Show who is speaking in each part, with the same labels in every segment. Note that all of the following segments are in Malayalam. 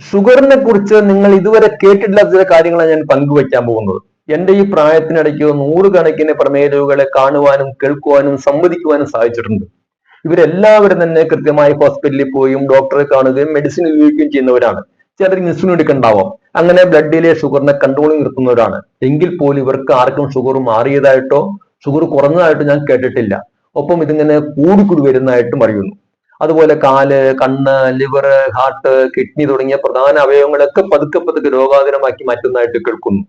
Speaker 1: ഷുഗറിനെ കുറിച്ച് നിങ്ങൾ ഇതുവരെ കേട്ടിട്ടില്ലാത്ത ചില കാര്യങ്ങളാണ് ഞാൻ പങ്കുവയ്ക്കാൻ പോകുന്നത്. എന്റെ ഈ പ്രായത്തിനിടയ്ക്ക് നൂറുകണക്കിന് പ്രമേയ രോഗികളെ കാണുവാനും കേൾക്കുവാനും സംവദിക്കുവാനും സാധിച്ചിട്ടുണ്ട്. ഇവരെല്ലാവരും തന്നെ കൃത്യമായി ഹോസ്പിറ്റലിൽ പോയും ഡോക്ടറെ കാണുകയും മെഡിസിൻ ഉപയോഗിക്കുകയും ചെയ്യുന്നവരാണ്. ചിലർ ഇൻസുലിൻ എടുക്കണ്ടാവാം. അങ്ങനെ ബ്ലഡിലെ ഷുഗറിനെ കൺട്രോളിൽ നിർത്തുന്നവരാണ്. എങ്കിൽ പോലും ഇവർക്ക് ആർക്കും ഷുഗർ മാറിയതായിട്ടോ ഷുഗർ കുറഞ്ഞതായിട്ടോ ഞാൻ കേട്ടിട്ടില്ല. ഒപ്പം ഇതിങ്ങനെ കൂടിക്കൂടി വരുന്നതായിട്ടും അറിയുന്നു. അതുപോലെ കാൽ കണ്ണ് ലിവർ ഹാർട്ട് കിഡ്നി തുടങ്ങിയ പ്രധാന അവയവങ്ങളൊക്കെ പതുക്കെ പതുക്കെ രോഗാതുരമാക്കി മാറ്റുന്നതായിട്ട് കേൾക്കുന്നു.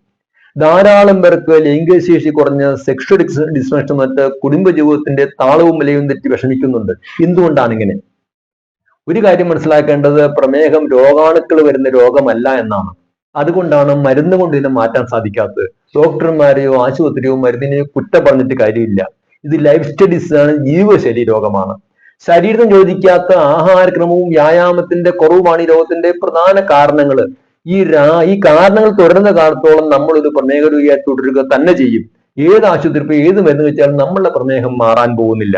Speaker 1: ധാരാളം പേർക്ക് ലൈംഗികശേഷി കുറഞ്ഞ സെക്ഷൽ ഡിസ്ഫങ്ഷൻ മറ്റ് കുടുംബജീവിതത്തിന്റെ താളവും വിലയും തെറ്റി വിഷമിക്കുന്നുണ്ട്. എന്തുകൊണ്ടാണ് ഇങ്ങനെ? ഒരു കാര്യം മനസ്സിലാക്കേണ്ടത് പ്രമേഹം രോഗാണുക്കൾ വരുന്ന രോഗമല്ല എന്നാണ്. അതുകൊണ്ടാണ് മരുന്ന് കൊണ്ട് ഇതിനെ മാറ്റാൻ സാധിക്കാത്തത്. ഡോക്ടർമാരെയോ ആശുപത്രിയോ മരുന്നിനെയോ കുറ്റ പറഞ്ഞിട്ട് കാര്യമില്ല. ഇത് ലൈഫ് സ്റ്റഡീസ് ആണ് ജീവിതശൈലി രോഗമാണ്. ശരീരം ചോദിക്കാത്ത ആഹാരക്രമവും വ്യായാമത്തിന്റെ കുറവുമാണ് ഈ രോഗത്തിന്റെ പ്രധാന കാരണങ്ങൾ ഈ രാ ഈ കാരണങ്ങൾ തുടരുന്ന കാലത്തോളം നമ്മൾ ഒരു പ്രമേഹ രോഗിയായി തുടരുക തന്നെ ചെയ്യും. ഏത് ആശുപത്രി ഏത് മരുന്ന് വെച്ചാലും നമ്മളുടെ പ്രമേഹം മാറാൻ പോകുന്നില്ല.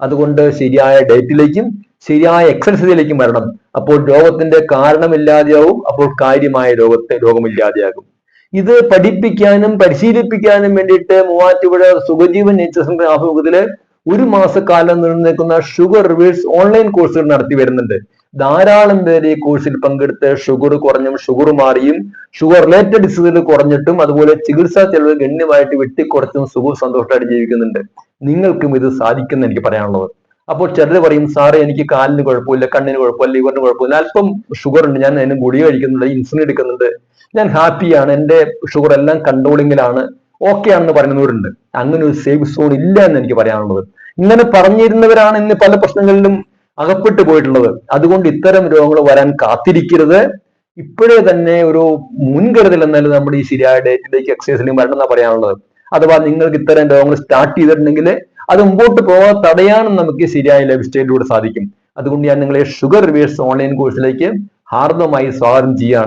Speaker 1: അതുകൊണ്ട് ശരിയായ ഡയറ്റിലേക്കും ശരിയായ എക്സസൈസിലേക്കും വരണം. അപ്പോൾ രോഗത്തിന്റെ കാരണമില്ലാതെയാവും അപ്പോൾ കാര്യമായ രോഗത്തെ രോഗമില്ലാതെയാകും. ഇത് പഠിപ്പിക്കാനും പരിശീലിപ്പിക്കാനും വേണ്ടിയിട്ട് മൂവാറ്റുപുഴ സുഖജീവൻ നേച്ചർ സെന്റർ ആഭിമുഖ്യത്തിൽ ഒരു മാസക്കാലം നിലനിൽക്കുന്ന നിൽക്കുന്ന ഷുഗർ റിവേഴ്സ് ഓൺലൈൻ കോഴ്സുകൾ നടത്തി വരുന്നുണ്ട്. ധാരാളം പേര് ഈ കോഴ്സിൽ പങ്കെടുത്ത് ഷുഗർ കുറഞ്ഞും ഷുഗർ മാറിയും ഷുഗർ റിലേറ്റഡ് ഡിസീസുകൾ കുറഞ്ഞിട്ടും അതുപോലെ ചികിത്സാ ചെലവ് ഗണ്യമായിട്ട് വെട്ടിക്കുറച്ചും സുഖവും സന്തോഷമായിട്ട് ജീവിക്കുന്നുണ്ട്. നിങ്ങൾക്കും ഇത് സാധിക്കുന്ന എനിക്ക് പറയാനുള്ളത്. അപ്പോൾ ചിലർ പറയും സാറേ എനിക്ക് കാലിന് കുഴപ്പമില്ല കണ്ണിന് കുഴപ്പമില്ല ലിവറിന് കുഴപ്പമില്ല. അല്പം ഷുഗർ ഉണ്ട്. ഞാൻ അതിന് ഗുളിക കഴിക്കുന്നുണ്ട് ഇൻസുലിൻ എടുക്കുന്നുണ്ട്. ഞാൻ ഹാപ്പിയാണ്. എന്റെ ഷുഗർ എല്ലാം കൺട്രോളിങ്ങിലാണ് ഓക്കെ ആണെന്ന് പറയുന്നവരുണ്ട്. അങ്ങനെ ഒരു സേഫ് സോൺ ഇല്ല എന്ന് എനിക്ക് പറയാനുള്ളത്. ഇങ്ങനെ പറഞ്ഞിരുന്നവരാണ് ഇന്ന് പല പ്രശ്നങ്ങളിലും അകപ്പെട്ടു പോയിട്ടുള്ളത്. അതുകൊണ്ട് ഇത്തരം രോഗങ്ങൾ വരാൻ കാത്തിരിക്കരുത്. ഇപ്പോഴേ തന്നെ ഒരു മുൻകരുതൽ എന്നാലും നമ്മുടെ ഈ ശരിയായ ഡേറ്റിലേക്ക് എക്സസൈസിലും വരണം എന്നാണ് പറയാനുള്ളത്. അഥവാ നിങ്ങൾക്ക് ഇത്തരം രോഗങ്ങൾ സ്റ്റാർട്ട് ചെയ്തിട്ടുണ്ടെങ്കിൽ അത് മുമ്പോട്ട് പോകാൻ തടയാനും നമുക്ക് ശരിയായ ലൈഫ് സ്റ്റൈലിലൂടെ സാധിക്കും. അതുകൊണ്ട് ഞാൻ നിങ്ങളെ ഷുഗർ റിവേഴ്സ് ഓൺലൈൻ കോഴ്സിലേക്ക് ഹാർദമായി സ്വാഗതം ചെയ്യുകയാണ്.